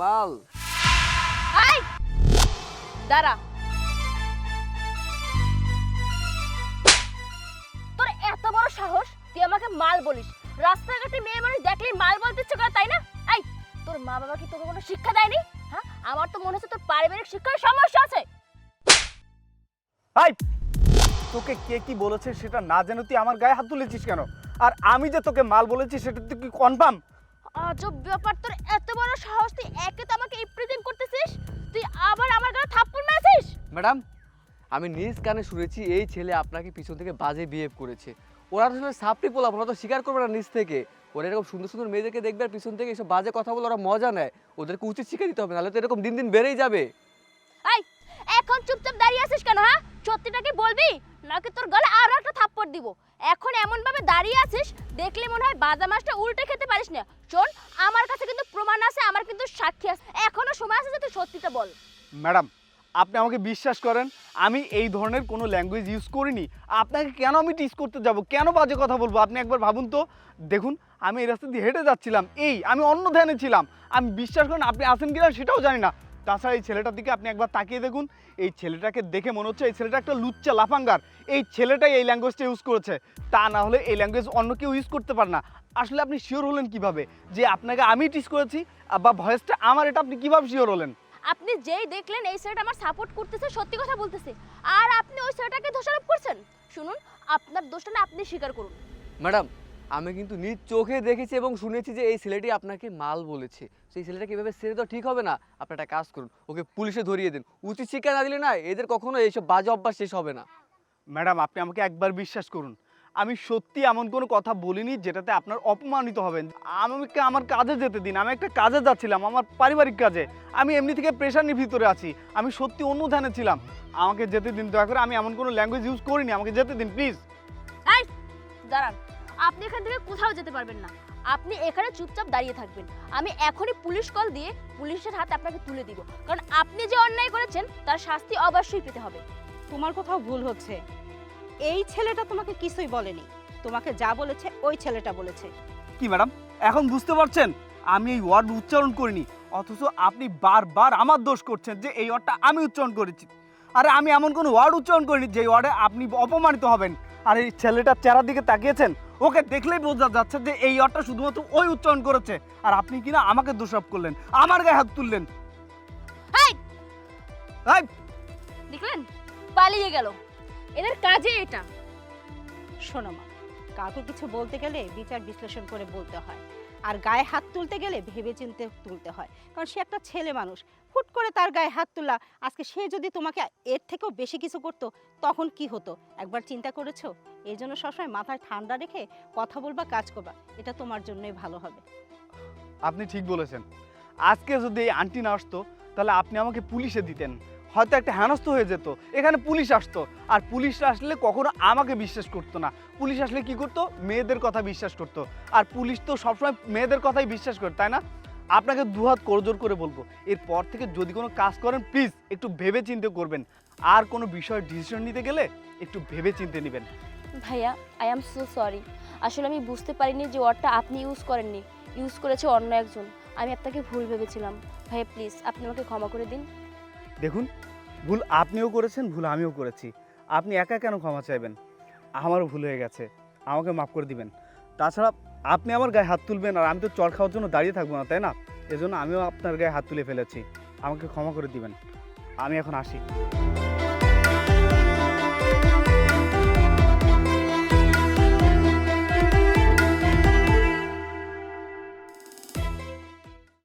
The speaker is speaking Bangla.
মাল আই দাঁড়া তোর এত বড় সাহস তুই আমাকে মাল বলিস। রাস্তাঘাটে মেয়ে মানুষ দেখলেই মাল বলতে ইচ্ছে করে তাই না? এই তোর মা বাবা কি তোকে কোনো শিক্ষা দেয়নি? হ্যাঁ? আমার তো মনে হচ্ছে তোর পারিবারিক শিক্ষার সমস্যা আছে। হাই তোকে কে কি বলেছে সেটা না জেনে তুই আমার গায়ে হাত তুলেছিস কেন? আর আমি যে তোকে মাল বলেছি সেটা তুই কি কনফার্ম আজব ব্যাপার তোর ম্যাডাম আমি নিজ কানে শুনেছি এই ছেলে আপনাকে পিছন থেকে বাজে বিহেভ করেছে। ওরা তো আসলে সাপটি পোলা ওরা তো স্বীকার করবে না নিজ থেকে। ওরা এরকম সুন্দর সুন্দর মেয়েদেরকে দেখবে আর পিছন থেকে এসব বাজে কথা বলে ওরা মজা নেয়। ওদেরকে উচিত শিখে দিতে হবে নাহলে তো এরকম দিন দিন বেড়েই যাবে। এই এখন চুপচাপ দাঁড়িয়ে আছিস কেন হ্যাঁ? সত্যিটা কি বলবি? নাকি তোর গলে আরও একটা থাপ্পড় দিব? এখন এমন ভাবে দাঁড়িয়ে আছিস দেখলে মনে হয় বাজা মাছটা উল্টে খেতে পারিস না। শোন আমার কাছে কিন্তু প্রমাণ আছে আমার কিন্তু সাক্ষী আছে। এখনও সময় আছে যে তুই সত্যিটা বল। ম্যাডাম আপনি আমাকে বিশ্বাস করেন, আমি এই ধরনের কোনো ল্যাঙ্গুয়েজ ইউজ করিনি। আপনাকে কেন আমি টিস করতে যাব? কেন বাজে কথা বলব? আপনি একবার ভাবুন তো। দেখুন, আমি এই রাস্তা দিয়ে হেঁটে যাচ্ছিলাম। এই, আমি অন্য ধ্যানে ছিলাম। আমি বিশ্বাস করেন, আপনি আসেন কিনা সেটাও জানি না। তাছাড়া এই ছেলেটার দিকে আপনি একবার তাকিয়ে দেখুন। এই ছেলেটাকে দেখে মনে হচ্ছে এই ছেলেটা একটা লুচ্চা, লাফাঙ্গার। এই ছেলেটাই এই ল্যাঙ্গুয়েজটা ইউজ করেছে। তা না হলে এই ল্যাঙ্গুয়েজ অন্য কেউ ইউজ করতে পারে না। আসলে আপনি শিওর হলেন কীভাবে? যে আপনাকে আমি টিস করেছি, বা ভয়েসটা আমার, এটা আপনি কীভাবে শিওর হলেন? আপনি যেই দেখলেন এই ছেলেটা আমার সাপোর্ট করতেছে সত্যি কথা বলতেছে। আর আপনি ওই ছেলেটাকে দোষারোপ করছেন? শুনুন আপনার দোষটা না আপনি স্বীকার করুন। ম্যাডাম আমি কিন্তু নিজ চোখে দেখেছি এবং শুনেছি যে এই ছেলেটি আপনাকে মাল বলেছে। সেই ছেলেটাকে এভাবে ছেড়ে দেওয়া ঠিক হবে না। আপনি একটা কাজ করুন ওকে পুলিশে ধরিয়ে দিন। উচিত শিক্ষা না দিলে না এদের কখনো এইসব বাজে অভ্যাস শেষ হবে না। ম্যাডাম আপনি আমাকে একবার বিশ্বাস করুন। আমি সত্যি এমন কোনো কথা বলিনি যেটাতে আপনার অপমানিত হবেন। আমাকে আমার কাজে যেতে দিন আমি একটা কাজে যাচ্ছিলাম আমার পারিবারিক কাজে। আমি এমনি থেকে প্রেশারের ভিতরে আছি আমি সত্যি অন্য ধ্যানে ছিলাম। আমাকে যেতে দিন দয়া করে আমি এমন কোনো ল্যাঙ্গুয়েজ ইউজ করিনি আমাকে যেতে দিন প্লিজ এই দাঁড়ান আপনি এখান থেকে কোথাও যেতে পারবেন না। আপনি এখানে চুপচাপ দাঁড়িয়ে থাকবেন। আমি এখনই পুলিশ কল দিয়ে পুলিশের হাতে আপনাকে তুলে দিব। কারণ আপনি যে অন্যায় করেছেন তার শাস্তি অবশ্যই পেতে হবে। তোমার কোথাও ভুল হচ্ছে। এই ছেলেটা তোমাকে কিছুই বলেনি। তোমাকে যা বলেছে ওই ছেলেটা বলেছে। কি ম্যাডাম? এখন বুঝতে পারছেন? আমি এই ওয়ার্ড উচ্চারণ করিনি অথচ আপনি বারবার আমার দোষ করছেন যে এই ওয়ার্ডটা আমি উচ্চারণ করেছি। আরে আমি এমন কোনো ওয়ার্ড উচ্চারণ করিনি যে ওয়ার্ডে আপনি অপমানিত হবেন। আর এই ছেলেটার চেহারার দিকে তাকিয়েছেন? ওকে দেখলেই বোঝা যাচ্ছে যে এই ওয়ার্ডটা শুধুমাত্র ওই উচ্চারণ করেছে। আর আপনি কিনা আমাকে দোষারোপ করলেন আমার গায়ে হাত তুললেন। এই! এই, দেখলেন? পালিয়ে গেল। এদের কাজে এটা। শোনো মা কাউকে কিছু বলতে গেলে বিচার বিশ্লেষণ করে বলতে হয়। আর গায়ে হাত তুলতে গেলে ভেবে চিনতে তুলতে হয়। কারণ সে একটা ছেলে মানুষ। হুট করে তার গায়ে হাত তুললা আজকে সে যদি তোমাকে এর থেকেও বেশি কিছু করতো তখন কি হতো? একবার চিন্তা করেছ? এই জন্য সবসময় মাথায় ঠান্ডা রেখে কথা বলবা কাজ করবা। এটা তোমার জন্যই ভালো হবে। আপনি ঠিক বলেছেন। আজকে যদি এই আন্টি না আসতো তাহলে আপনি আমাকে পুলিশে দিতেন। হয়তো একটা হেনস্থ হয়ে যেত। এখানে পুলিশ আসতো। আর পুলিশ আসলে কখনো আমাকে বিশ্বাস করতো না। পুলিশ আসলে কি করতো? মেয়েদের কথা বিশ্বাস করতো। আর পুলিশ তো সবসময় মেয়েদের কথাই বিশ্বাস করে, তাই না? আপনাকে দুহাত করজোর করে বলব, এরপর থেকে যদি কোনো কাজ করেন প্লিজ একটু ভেবে চিন্তে করবেন। আর কোনো বিষয়ে ডিসিশন নিতে গেলে একটু ভেবে চিন্তে নেবেন। ভাইয়া আই এম সো সরি আসলে আমি বুঝতে পারিনি যে ওয়ার্ডটা আপনি ইউজ করেননি। ইউজ করেছে অন্য একজন। আমি আপনাকে ভুল ভেবেছিলাম। ভাইয়া প্লিজ আপনি আমাকে ক্ষমা করে দিন। দেখুন, ভুল আপনিও করেছেন, ভুল আমিও করেছি। আপনি একা কেন ক্ষমা চাইবেন? আমারও ভুল হয়ে গেছে, আমাকে মাফ করে দিবেন। তাছাড়া আপনি আমার গায়ে হাত তুলবেন আর আমি তো চড় খাওয়ার জন্য দাঁড়িয়ে থাকব না, তাই না? এজন্য আমিও আপনার গায়ে হাত তুলে ফেলেছি, আমাকে ক্ষমা করে দিবেন। আমি এখন আসি।